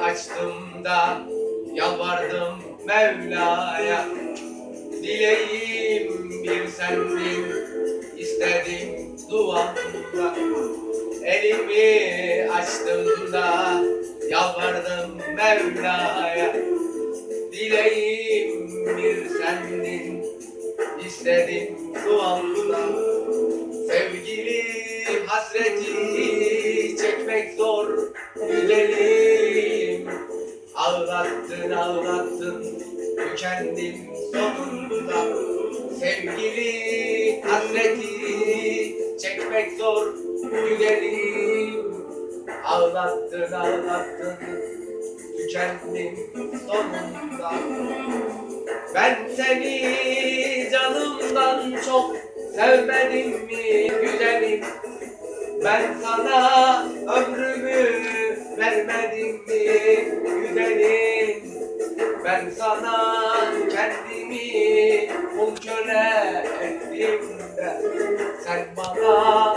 açtığımda yalvardım Mevla'ya. Dileğim bir sendin istedim duamda. Elimi açtığımda yalvardım Mevla'ya. Dileğim bir sendin istedim duamda. Sevgili hasreti Ağlattın ağlattın. Tükendim sonunda. Sevgili hasreti çekmek zor güzelim Ağlattın ağlattın. Tükendim sonunda. Ben seni canımdan çok sevmedim mi güzelim? Ben sana ömrümü vermedim mi güzelim Ben sana kendimi kul köle ettim de. Sen bana